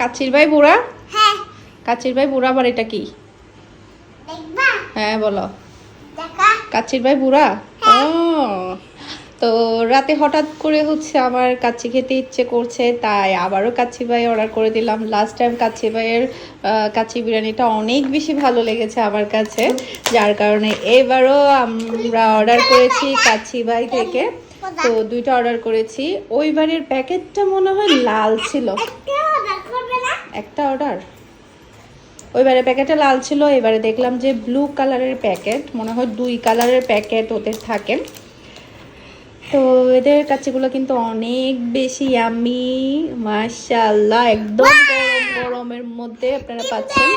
কাচির ভাই বুড়া? হ্যাঁ। কাচির ভাই বুড়া আবার এটা কি? দেখবা? হ্যাঁ বলো। দেখা। কাচির ভাই বুড়া? ও তো রাতে হঠাৎ করে হচ্ছে আমার কাচ্চি খেতে ইচ্ছে করছে তাই আবারও কাচ্চি ভাই অর্ডার করে দিলাম। লাস্ট টাইম কাচ্চি ভাইয়ের কাচ্চি বিরিয়ানিটা অনেক বেশি ভালো লেগেছে আমার কাছে। যার কারণে এবারও আমরা অর্ডার করেছি কাচ্চি ভাই থেকে। তো দুইটা অর্ডার করেছি। ওইবারের প্যাকেটটা মনে হয় লাল ছিল। একটা অর্ডার ওইবারে প্যাকেটটা লাল ছিল এবারে দেখলাম যে ব্লু কালারের প্যাকেট মনে হয় দুই কালারের প্যাকেট ওদের থাকে। তো এদের কাছেগুলো কিন্তু অনেক বেশি আমি মাশাল্লাহ একদম গরম গরমের মধ্যে আপনারা পাচ্ছেন।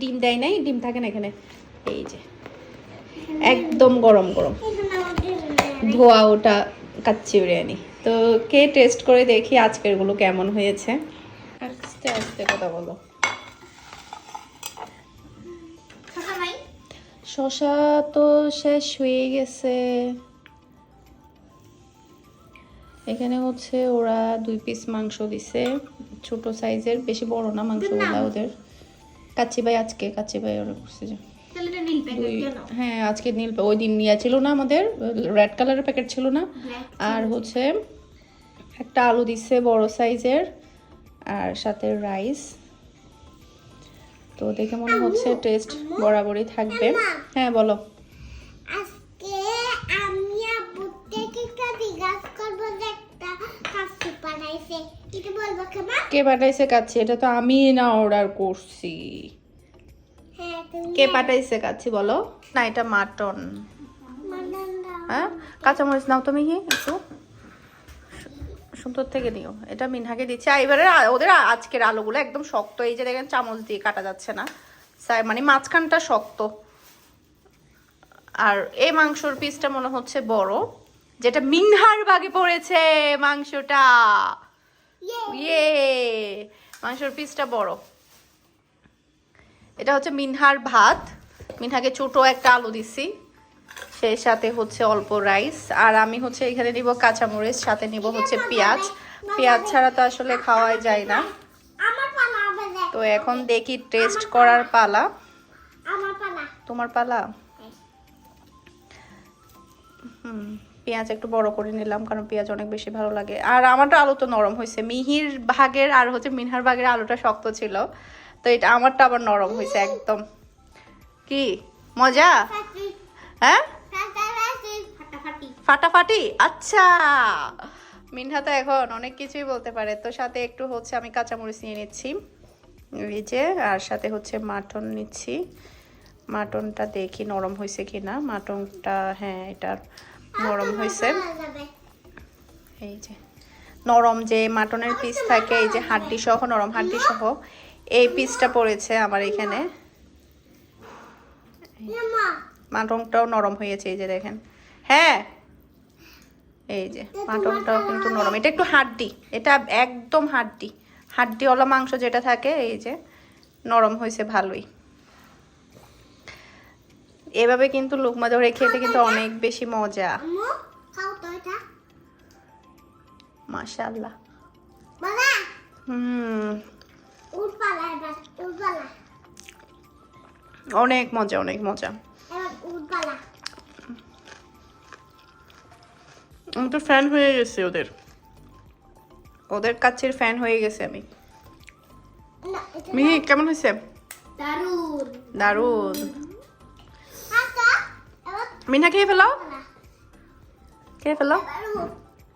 ডিম দেয় নাই? ডিম থাকে না এখানে? এই যে একদম গরম গরম। ধোয়া ওটা কাচ্চি বিরিয়ানি। তো কে টেস্ট করে দেখি আজকেরগুলো কেমন হয়েছে। আস্তে আস্তে কথা বলো। শশা তো শেষ হয়ে গেছে। এখানে হচ্ছে ওরা দুই পিস মাংস দিছে। ছোট সাইজের বেশি বড় না মাংসগুলা ওদের। কাচ্চি ভাই আজকে কাচ্চি ভাই ওরা করছে যে হ্যাঁ আজকে নীল ওই দিন নিয়ে ছিল না আমাদের। রেড কালারের প্যাকেট ছিল না। আর হচ্ছে একটা আলু দিছে বড় সাইজের আর সাথে রাইস তো দেখে মনে হচ্ছে টেস্ট বরাবরই থাকবে। হ্যাঁ বলো। কে পাঠাইছে কাচ্ছি এটা তো আমি না অর্ডার করছি। হ্যাঁ কে পাঠাইছে কাচ্ছি বলো? না এটা মাটন হ্যাঁ কাঁচামরিচ নাও তুমি কি একটু। সুন্দর থেকে নিও। এটা মিনহাকে দিচ্ছে। আর এবারে ওদের আজকের আলুগুলো একদম শক্ত। এই যে দেখেন, চামচ দিয়ে কাটা যাচ্ছে না। মানে মাঝখানটা শক্ত। আর এই মাংসর পিসটা মনে হচ্ছে বড়। যেটা মিনহার ভাগে পড়েছে মাংসটা। ইয়ে! মাংসর পিসটা বড়। এটা হচ্ছে মিনহার ভাত। মিনহাকে ছোট একটা আলু দিছি সেই সাথে হচ্ছে অল্প রাইস। আর আমি হচ্ছে এখানে নিব কাঁচামরিচ সাথে নিব হচ্ছে পেঁয়াজ। পেঁয়াজ ছাড়া তো আসলে খাওয়াই যায় না। তো এখন দেখি টেস্ট করার পালা। তোমার পালা? হুম পেঁয়াজ একটু বড় করে নিলাম কারণ পেঁয়াজ অনেক বেশি ভালো লাগে। আর আমারটা আলু তো নরম হয়েছে। মিহির ভাগের আর হচ্ছে মিনহার ভাগের আলুটা শক্ত ছিল। তো এটা আমারটা আবার নরম হয়েছে একদম। কি? মজা? হ্যাঁ? ফাটাফাটি? আচ্ছা। মিনহা তো এখন অনেক কিছুই বলতে পারে। তো সাথে একটু হচ্ছে আমি কাঁচামরিচ নিয়ে নিচ্ছি। যে, আর সাথে হচ্ছে মাটন নিচ্ছি। মাটনটা দেখি নরম হয়েছে কি না মাটনটা হ্যাঁ এটা নরম হয়েছে এই যে, নরম যে মাটনের পিস থাকে, এই যে হাড্ডি সহ নরম হাড্ডি সহ এই পিসটা পড়েছে আমার এখানে। মাটনটাও নরম হয়েছে, এই যে দেখেন। হ্যাঁ এই যে মাটনটাও কিন্তু নরম। এটা একটু হাড্ডি এটা একদম হাড্ডি। হাড্ডিওয়ালা মাংস যেটা থাকে এই যে নরম হয়েছে ভালোই। এভাবে কিন্তু লুকমা ধরে খেতে কিন্তু অনেক বেশি মজা। মাশাল্লাহ হুম। অনেক মজা অনেক মজা। আমি তো ফ্যান হয়ে গেছি ওদের। ওদের কাছের ফ্যান হয়ে গেছে আমি। মিহি কেমন হয়েছে? দারুণ দারুণ। আচ্ছা মিনা খেয়ে ফেলাও খেয়ে ফেলো।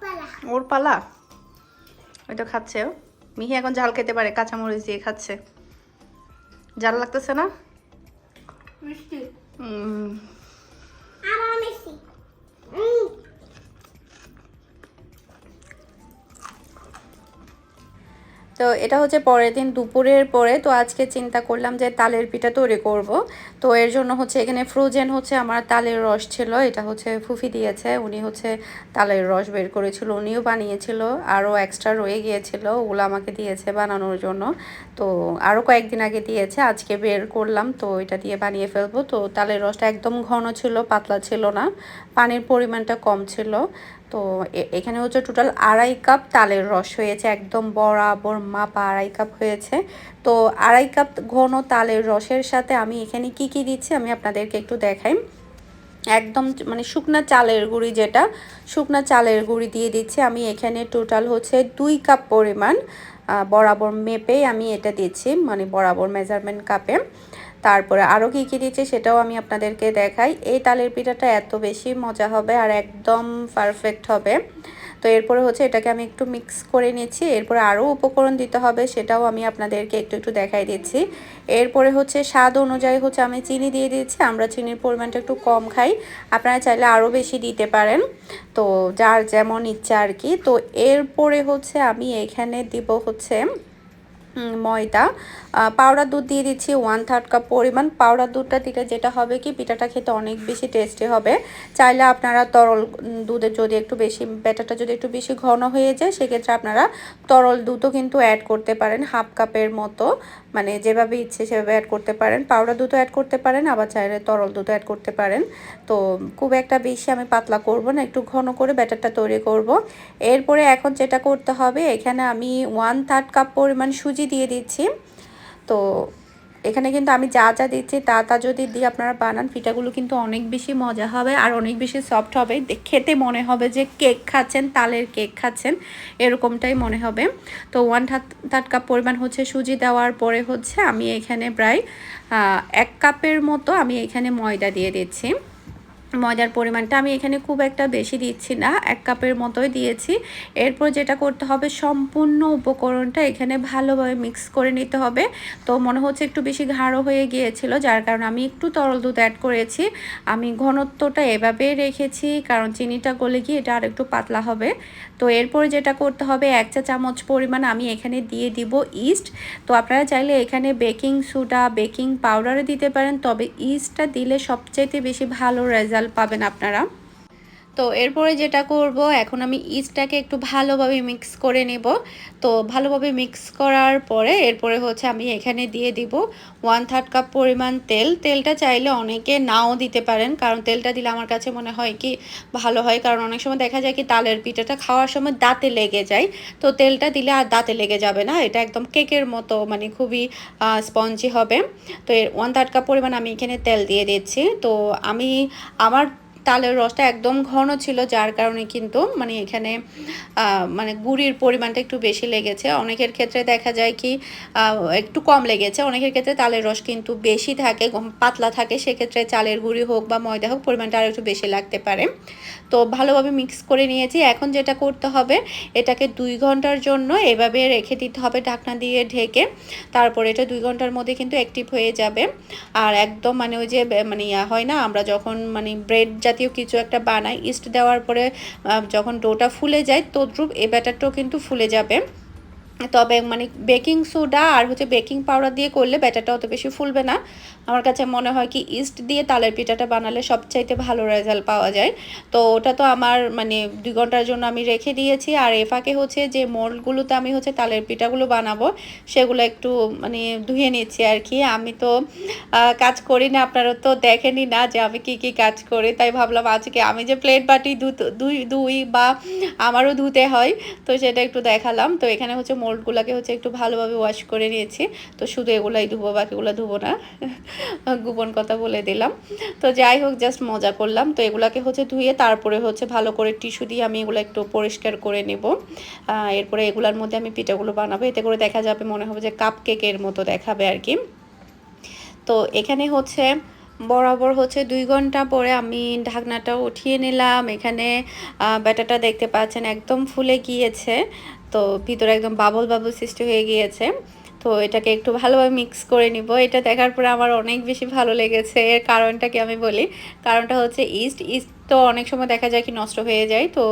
পালা। ওর পালা। ওই তো খাচ্ছে ও। মিহি এখন ঝাল খেতে পারে কাঁচামরিচ দিয়ে খাচ্ছে। ঝাল লাগতেছে না? মিষ্টি। তো এটা হচ্ছে পরের দিন দুপুরের পরে, তো আজকে চিন্তা করলাম যে তালের পিঠা তৈরি করব। তো এর জন্য হচ্ছে এখানে ফ্রোজেন হচ্ছে আমার তালের রস ছিল, এটা হচ্ছে ফুফি দিয়েছে, উনি হচ্ছে তালের রস বের করেছিল, উনিও বানিয়েছিল, আরও এক্সট্রা রয়ে গিয়েছিল, ওগুলো আমাকে দিয়েছে বানানোর জন্য। তো আরও কয়েকদিন আগে দিয়েছে, আজকে বের করলাম, তো এটা দিয়ে বানিয়ে ফেলব। তো তালের রসটা একদম ঘন ছিল, পাতলা ছিল না, পানির পরিমাণটা কম ছিল। তো এখানে হচ্ছে টোটাল আড়াই কাপ তালের রস হয়েছে, একদম বরাবর মাপা আড়াই কাপ হয়েছে। তো আড়াই কাপ ঘন তালের রসের সাথে আমি এখানে কি কি দিচ্ছি আমি আপনাদেরকে একটু দেখাই। একদম মানে শুকনা চালের গুঁড়ি যেটা, শুকনা চালের গুঁড়ি দিয়ে দিচ্ছি। আমি এখানে টোটাল হচ্ছে দুই কাপ পরিমাণ বরাবর মেপেই আমি এটা দিচ্ছি মানে বরাবর মেজারমেন্ট কাপে তারপরে আরও কী কী দিচ্ছি সেটাও আমি আপনাদেরকে দেখাই। এই তালের পিঠাটা এত বেশি মজা হবে আর একদম পারফেক্ট হবে। তো এরপরে হচ্ছে এটাকে আমি একটু মিক্স করে নিচ্ছি। এরপরে আরও উপকরণ দিতে হবে সেটাও আমি আপনাদেরকে একটু একটু দেখাই দিচ্ছি। এরপরে হচ্ছে স্বাদ অনুযায়ী হচ্ছে আমি চিনি দিয়ে দিচ্ছি। আমরা চিনির পরিমাণটা একটু কম খাই। আপনারা চাইলে আরও বেশি দিতে পারেন। তো যার যেমন ইচ্ছা আর কি। তো এরপরে হচ্ছে আমি এখানে দিব হচ্ছে ময়দা। পাউডার দুধ দিয়ে দিচ্ছি ওয়ান থার্ড কাপ পরিমাণ। পাউডার দুধটা দিলে যেটা হবে কি, পিঠাটা খেতে অনেক বেশি টেস্টি হবে। চাইলে আপনারা তরল দুধের যদি একটু বেশি ব্যাটারটা যদি একটু বেশি ঘন হয়ে যায়, সেক্ষেত্রে আপনারা তরল দুধও কিন্তু অ্যাড করতে পারেন হাফ কাপের মতো। মানে যেভাবে ইচ্ছে সেভাবে অ্যাড করতে পারেন। পাউডার দুধও অ্যাড করতে পারেন, আবার চাইলে তরল দুধও অ্যাড করতে পারেন। তো খুব একটা বেশি আমি পাতলা করব না, একটু ঘন করে ব্যাটারটা তৈরি করব। এরপরে এখন যেটা করতে হবে, এখানে আমি ওয়ান থার্ড কাপ পরিমাণ সুজি দিয়ে দিচ্ছি। তো এখানে কিন্তু আমি যা যা দিচ্ছি তা তা যদি দিয়ে আপনারা বানান, পিঠাগুলো কিন্তু অনেক বেশি মজা হবে আর অনেক বেশি সফট হবে। খেতে মনে হবে যে কেক খাচ্ছেন, তালের কেক খাচ্ছেন, এরকমটাই মনে হবে। তো ওয়ান থার্ড কাপ পরিমাণ হচ্ছে সুজি দেওয়ার পরে হচ্ছে আমি এখানে প্রায় এক কাপের মতো আমি এখানে ময়দা দিয়ে দিচ্ছি। ময়দার পরিমাণটা আমি এখানে খুব একটা বেশি দিচ্ছি না, এক কাপের মতোই দিয়েছি। এরপর যেটা করতে হবে, সম্পূর্ণ উপকরণটা এখানে ভালোভাবে মিক্স করে নিতে হবে। তো মনে হচ্ছে একটু বেশি ঘাড়ো হয়ে গিয়েছিল, যার কারণে আমি একটু তরল দুধ অ্যাড করেছি। আমি ঘনত্বটা এভাবে রেখেছি, কারণ চিনিটা গলে গিয়ে এটা আর একটু পাতলা হবে। তো এরপরে যেটা করতে হবে, এক চা চামচ পরিমাণ আমি এখানে দিয়ে দিব ইস্ট তো আপনারা চাইলে এখানে বেকিং সোডা বেকিং পাউডারও দিতে পারেন, তবে ইস্টটা দিলে সবচাইতে বেশি ভালো রেজাল্ট পাবেন আপনারা। তো এরপরে যেটা করব, এখন আমি ইস্টটাকে একটু ভালোভাবে মিক্স করে নেব। তো ভালোভাবে মিক্স করার পরে এরপরে হচ্ছে আমি এখানে দিয়ে দিব ওয়ান থার্ড কাপ পরিমাণ তেল। তেলটা চাইলে অনেকে নাও দিতে পারেন, কারণ তেলটা দিলে আমার কাছে মনে হয় কি ভালো হয়। কারণ অনেক সময় দেখা যায় কি তালের পিঠাটা খাওয়ার সময় দাঁতে লেগে যায়। তো তেলটা দিলে আর দাঁতে লেগে যাবে না, এটা একদম কেকের মতো মানে খুবই স্পঞ্জি হবে। তো এর ওয়ান থার্ড কাপ পরিমাণ আমি এখানে তেল দিয়ে দিচ্ছি। তো আমি আমার তালের রসটা একদম ঘন ছিল, যার কারণে কিন্তু মানে এখানে মানে গুড়ির পরিমাণটা একটু বেশি লেগেছে। অনেকের ক্ষেত্রে দেখা যায় কি একটু কম লেগেছে। অনেকের ক্ষেত্রে তালের রস কিন্তু বেশি থাকে পাতলা থাকে। সেক্ষেত্রে চালের গুঁড়ি হোক বা ময়দা হোক, পরিমাণটা আর একটু বেশি লাগতে পারে। তো ভালোভাবে মিক্স করে নিয়েছি। এখন যেটা করতে হবে, এটাকে দুই ঘণ্টার জন্য এভাবে রেখে দিতে হবে ঢাকনা দিয়ে ঢেকে। তারপরে এটা দুই ঘণ্টার মধ্যে কিন্তু অ্যাক্টিভ হয়ে যাবে। আর একদম মানে ওই যে মানে ইয়া হয় না, আমরা যখন মানে ব্রেড জাতীয় কিছু একটা বানাই ইস্ট দেওয়ার পরে যখন ডোটা ফুলে যায়, তদ্রুপ এ ব্যাটারটাও কিন্তু ফুলে যাবে। তবে মানে বেকিং সোডা আর হচ্ছে বেকিং পাউডার দিয়ে করলে ব্যাটারটা অত বেশি ফুলবে না। আমার কাছে মনে হয় কি ইস্ট দিয়ে তালের পিঠাটা বানালে সবচাইতে ভালো রেজাল্ট পাওয়া যায়। তো ওটা তো আমার মানে দুই ঘণ্টার জন্য আমি রেখে দিয়েছি। আর এ ফাঁকে হচ্ছে যে মোল্ডগুলোতে আমি হচ্ছে তালের পিঠাগুলো বানাবো, সেগুলো একটু মানে ধুয়ে নিচ্ছি আর কি। আমি তো কাজ করি না, আপনারা তো দেখেনি না যে আমি কি কি কাজ করি। তাই ভাবলাম আজকে আমি যে প্লেট বাটি দুই দুই বা আমারও ধুতে হয়, তো সেটা একটু দেখালাম। তো এখানে হচ্ছে মোল্ডগুলোকে হচ্ছে একটু ভালোভাবে ওয়াশ করে নিয়েছি। তো শুধু এগুলাই ধুবো, বাকিগুলো ধুবো না। গোপন কথা বলে দিলাম। তো যাই হোক জাস্ট মজা করলাম। তো এগুলাকে হচ্ছে ধুয়ে তারপরে হচ্ছে ভালো করে টিস্যু দিয়ে আমি এগুলো একটু পরিষ্কার করে নেব। এরপরে এগুলার মধ্যে আমি পিঠাগুলো বানাবো। এতে করে দেখা যাবে, মনে হবে যে কাপ কেকের মতো দেখাবে আর কি। তো এখানে হচ্ছে বরাবর হচ্ছে দুই ঘণ্টা পরে আমি ঢাকনাটা উঠিয়ে নিলাম। এখানে ব্যাটাটা দেখতে পাচ্ছেন একদম ফুলে গিয়েছে। তো ভিতরে একদম বাবল বাবল সৃষ্টি হয়ে গিয়েছে। তো এটাকে একটু ভালোভাবে মিক্স করে নিব। এটা দেখার পরে আমার অনেক বেশি ভালো লেগেছে। এর কারণটা কি আমি বলি? কারণটা হচ্ছে ইস্ট ইস্ট তো অনেক সময় দেখা যায় কি নষ্ট হয়ে যায়, তো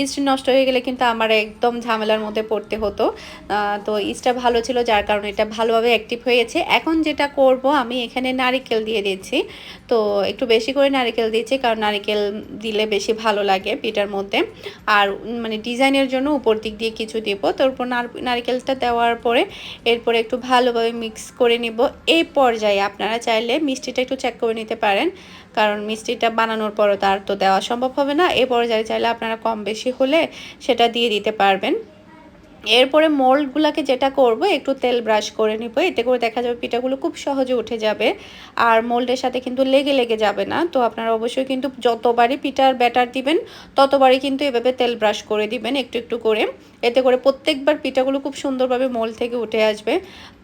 ইস্ট নষ্ট হয়ে গেলে কিন্তু আমার একদম ঝামেলার মধ্যে পড়তে হতো। তো ইস্টটা ভালো ছিল যার কারণে এটা ভালোভাবে অ্যাক্টিভ হয়েছে। এখন যেটা করব আমি এখানে নারিকেল দিয়ে দিচ্ছি। তো একটু বেশি করে নারিকেল দিচ্ছি কারণ নারিকেল দিলে বেশি ভালো লাগে পিঠার মধ্যে। আর মানে ডিজাইনের জন্য উপর দিক দিয়ে কিছু দিব। তারপর নারিকেলটা দেওয়ার পরে এরপরে একটু ভালোভাবে মিক্স করে নিব। এই পর্যায়ে আপনারা চাইলে মিষ্টিটা একটু চেক করে নিতে পারেন। কারণ মিষ্টিটা বানানোর পরও তার তো দেওয়া সম্ভব হবে না। এ পর্যায়ে চাইলে আপনারা কম বেশি হলে সেটা দিয়ে দিতে পারবেন। এরপরে মোল্ডগুলোকে যেটা করব, একটু তেল ব্রাশ করে নিব। এতে করে দেখা যাবে পিঠাগুলো খুব সহজে উঠে যাবে। আর মোল্ডের সাথে কিন্তু লেগে লেগে যাবে না। তো আপনারা অবশ্যই কিন্তু যতবারই পিঠার ব্যাটার দিবেন, ততবারই কিন্তু এভাবে তেল ব্রাশ করে দিবেন একটু একটু করে। এতে করে প্রত্যেকবার পিঠাগুলো খুব সুন্দরভাবে মোল্ড থেকে উঠে আসবে।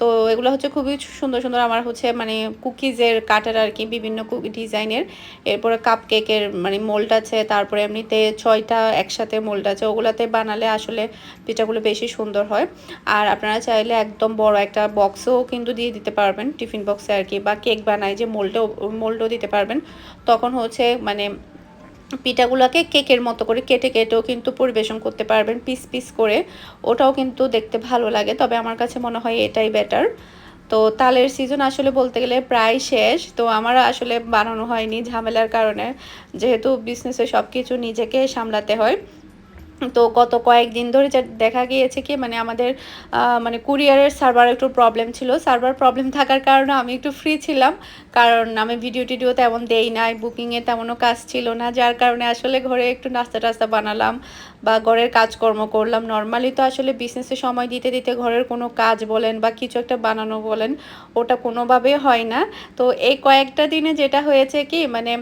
তো এগুলো হচ্ছে খুবই সুন্দর সুন্দর আমার হচ্ছে মানে কুকিজের কাটার আর কি, বিভিন্ন কুকি ডিজাইনের এরপরে কাপ কেকের মানে মোল্ড আছে, তারপরে এমনিতে ছয়টা একসাথে মোল্ড আছে, ওগুলাতে বানালে আসলে পিঠাগুলো বেশি সুন্দর হয়। আর আপনারা চাইলে একদম বড় একটা বক্সও কিন্তু দিয়ে দিতে পারবেন, টিফিন বক্সে আর কি, বা কেক বানায় যে মোল্ডও মোল্ডও দিতে পারবেন। তখন হচ্ছে মানে পিঠাগুলোকে কেকের মতো করে কেটে কেটেও কিন্তু পরিবেশন করতে পারবেন, পিস পিস করে। ওটাও কিন্তু দেখতে ভালো লাগে, তবে আমার কাছে মনে হয় এটাই বেটার তো তালের সিজন আসলে বলতে গেলে প্রায় শেষ, তো আমার আসলে বানানো হয়নি ঝামেলার কারণে। যেহেতু বিজনেসে সব কিছু নিজেকে সামলাতে হয়। তো গত কয়েকদিন ধরে যা দেখা গিয়েছে কি মানে আমাদের মানে কুরিয়ারের সার্ভার একটু প্রবলেম ছিল। সার্ভার প্রবলেম থাকার কারণে আমি একটু ফ্রি ছিলাম। কারণ আমি ভিডিও টিডিও তেমন দেই নাই বুকিংয়ে তেমনও কাজ ছিল না। যার কারণে আসলে ঘরে একটু নাস্তা টাস্তা বানালাম বা ঘরের কাজকর্ম করলাম। নর্মালি তো আসলে বিজনেসে সময় দিতে দিতে ঘরের কোনো কাজ বলেন বা কিছু একটা বানানো বলেন, ওটা কোনোভাবেই হয় না। তো এই কয়েকটা দিনে যেটা হয়েছে কি মানে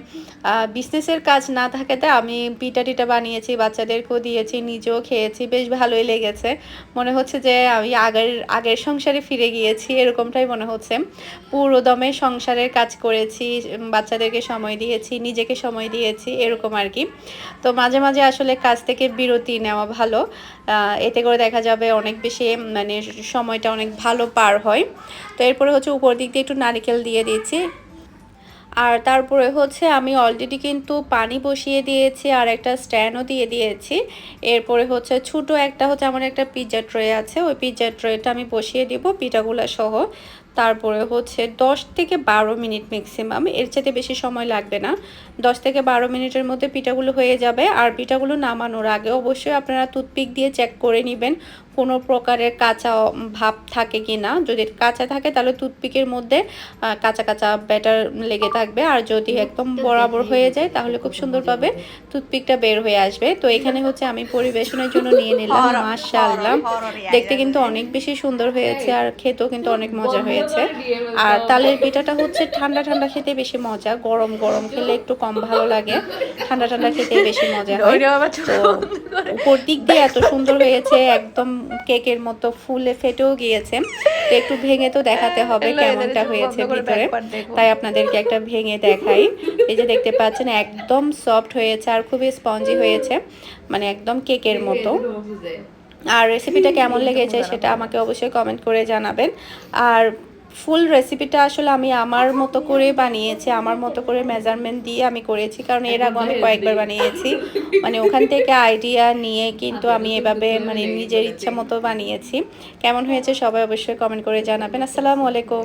বিজনেসের কাজ না থাকাতে আমি পিঠা টিটা বানিয়েছি, বাচ্চাদেরকেও দিয়েছি নিজেও খেয়েছি, বেশ ভালোই লেগেছে। মনে হচ্ছে যে আমি আগের আগের সংসারে ফিরে গিয়েছি, এরকমটাই মনে হচ্ছে। পুরো দমে সংসারের কাজ করেছি বাচ্চাদেরকে সময় দিয়েছি, নিজেকে সময় দিয়েছি, এরকম আর কি। তো মাঝে মাঝে আসলে কাজ থেকে বিরতি নেওয়া ভালো। এতে করে দেখা যাবে অনেক বেশি মানে সময়টা অনেক ভালো পার হয়। তো এরপরে হচ্ছে উপর দিক দিয়ে একটু নারিকেল দিয়ে দিয়েছি আর তারপরে হচ্ছে আমি অলরেডি কিন্তু পানি বসিয়ে দিয়েছি আর একটা স্ট্যান্ডও দিয়ে দিয়েছি। এরপরে হচ্ছে ছোট একটা হচ্ছে আমার একটা পিৎজা ট্রে আছে, ওই পিৎজা ট্রেটা আমি বসিয়ে দিব পিঠাগুলা সহ। তারপরে হচ্ছে দশ থেকে বারো মিনিট ম্যাক্সিমাম এর চাইতে বেশি সময় লাগবে না। দশ থেকে বারো মিনিটের মধ্যে পিঠাগুলো হয়ে যাবে আর পিঠাগুলো নামানোর আগে অবশ্যই আপনারা টুথপিক দিয়ে চেক করে নেবেন কোনো প্রকারের কাঁচা ভাব থাকে কি না। যদি কাঁচা থাকে তাহলে টুথপিকের মধ্যে কাঁচা কাঁচা ব্যাটার লেগে থাকবে। আর যদি একদম বরাবর হয়ে যায় তাহলে খুব সুন্দরভাবে টুথপিকটা বের হয়ে আসবে। তো এখানে হচ্ছে আমি পরিবেশনের জন্য নিয়ে নিলাম মাশাআল্লাহ। দেখতে কিন্তু অনেক বেশি সুন্দর হয়েছে আর খেতেও কিন্তু অনেক মজা হয়েছে। আর তালের পিঠাটা হচ্ছে ঠান্ডা ঠান্ডা খেতে বেশি মজা গরম গরম খেলে একটু কম ভালো লাগে ঠান্ডা ঠান্ডা খেতে বেশি মজা হয়। তো উপর দিক দিয়ে এত সুন্দর হয়েছে একদম কেকের মতো ফুলে ফেটেও গিয়েছে। তো একটু ভেঙে তো দেখাতে হবে কেমনটা হয়েছে ভিতরে। তাই আপনাদেরকে একটা ভেঙে দেখাই। এই যে দেখতে পাচ্ছেন একদম সফট হয়েছে আর খুবই স্পঞ্জি হয়েছে মানে একদম কেকের মতো। আর রেসিপিটা কেমন লেগেছে সেটা আমাকে অবশ্যই কমেন্ট করে জানাবেন। আর ফুল রেসিপিটা আসলে আমি আমার মতো করে বানিয়েছি, আমার মতো করে মেজারমেন্ট দিয়ে আমি করেছি, কারণ এর আগে আমি কয়েকবার বানিয়েছি। মানে ওখান থেকে আইডিয়া নিয়ে কিন্তু আমি এভাবে মানে নিজের ইচ্ছা মতো বানিয়েছি। কেমন হয়েছে সবাই অবশ্যই কমেন্ট করে জানাবেন। আসসালামু আলাইকুম।